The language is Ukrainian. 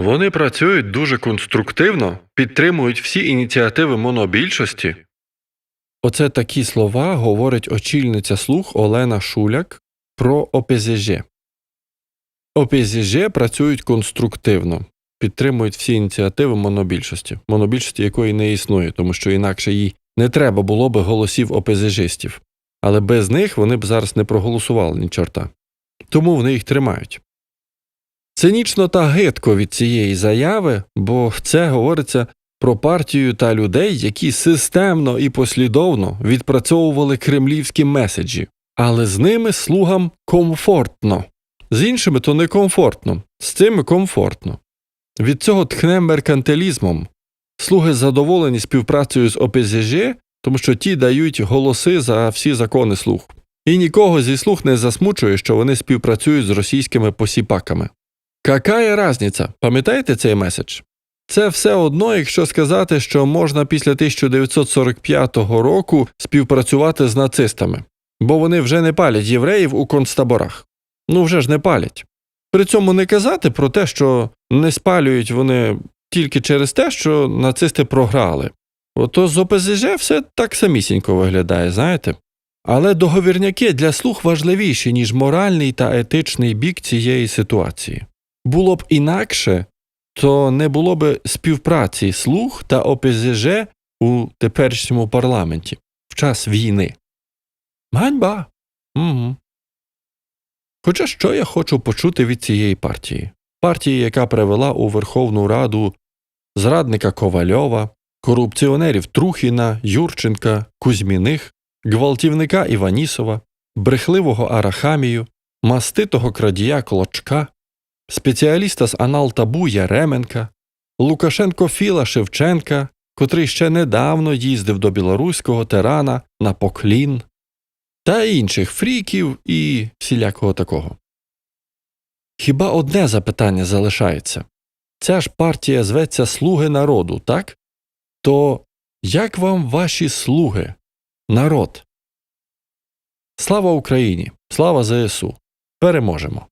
Вони працюють дуже конструктивно, підтримують всі ініціативи монобільшості. Оце такі слова говорить очільниця слух Олена Шуляк про ОПЗЖ. ОПЗЖ працюють конструктивно, підтримують всі ініціативи монобільшості, монобільшості якої не існує, тому що інакше їй не треба було би голосів ОПЗЖистів. Але без них вони б зараз не проголосували ні чорта. Тому вони їх тримають. Цинічно та гидко від цієї заяви, бо це говориться про партію та людей, які системно і послідовно відпрацьовували кремлівські меседжі, але з ними слугам комфортно. З іншими то некомфортно, з цими комфортно. Від цього тхне меркантилізмом. Слуги задоволені співпрацею з ОПЗЖ, тому що ті дають голоси за всі закони слуг. І нікого зі слуг не засмучує, що вони співпрацюють з російськими посіпаками. Какая разниця? Пам'ятаєте цей меседж? Це все одно, якщо сказати, що можна після 1945 року співпрацювати з нацистами, бо вони вже не палять євреїв у концтаборах. Ну вже ж не палять. При цьому не казати про те, що не спалюють вони тільки через те, що нацисти програли. Ото з ОПЗЖ все так самісінько виглядає, знаєте? Але договірняки для слух важливіші, ніж моральний та етичний бік цієї ситуації. Було б інакше, то не було б співпраці слуг та ОПЗЖ у теперішньому парламенті в час війни. Ганьба. Угу. Хоча що я хочу почути від цієї партії? Партії, яка привела у Верховну Раду зрадника Ковальова, корупціонерів Трухіна, Юрченка, Кузьміних, гвалтівника Іванісова, брехливого Арахамію, маститого крадія Клочка, спеціаліста з анал табу Яременка, Лукашенко Філа Шевченка, котрий ще недавно їздив до білоруського тирана на поклін, та інших фріків і всілякого такого. Хіба одне запитання залишається ця ж партія зветься Слуги народу, так? То як вам ваші слуги, народ? Слава Україні! Слава ЗСУ! Переможемо!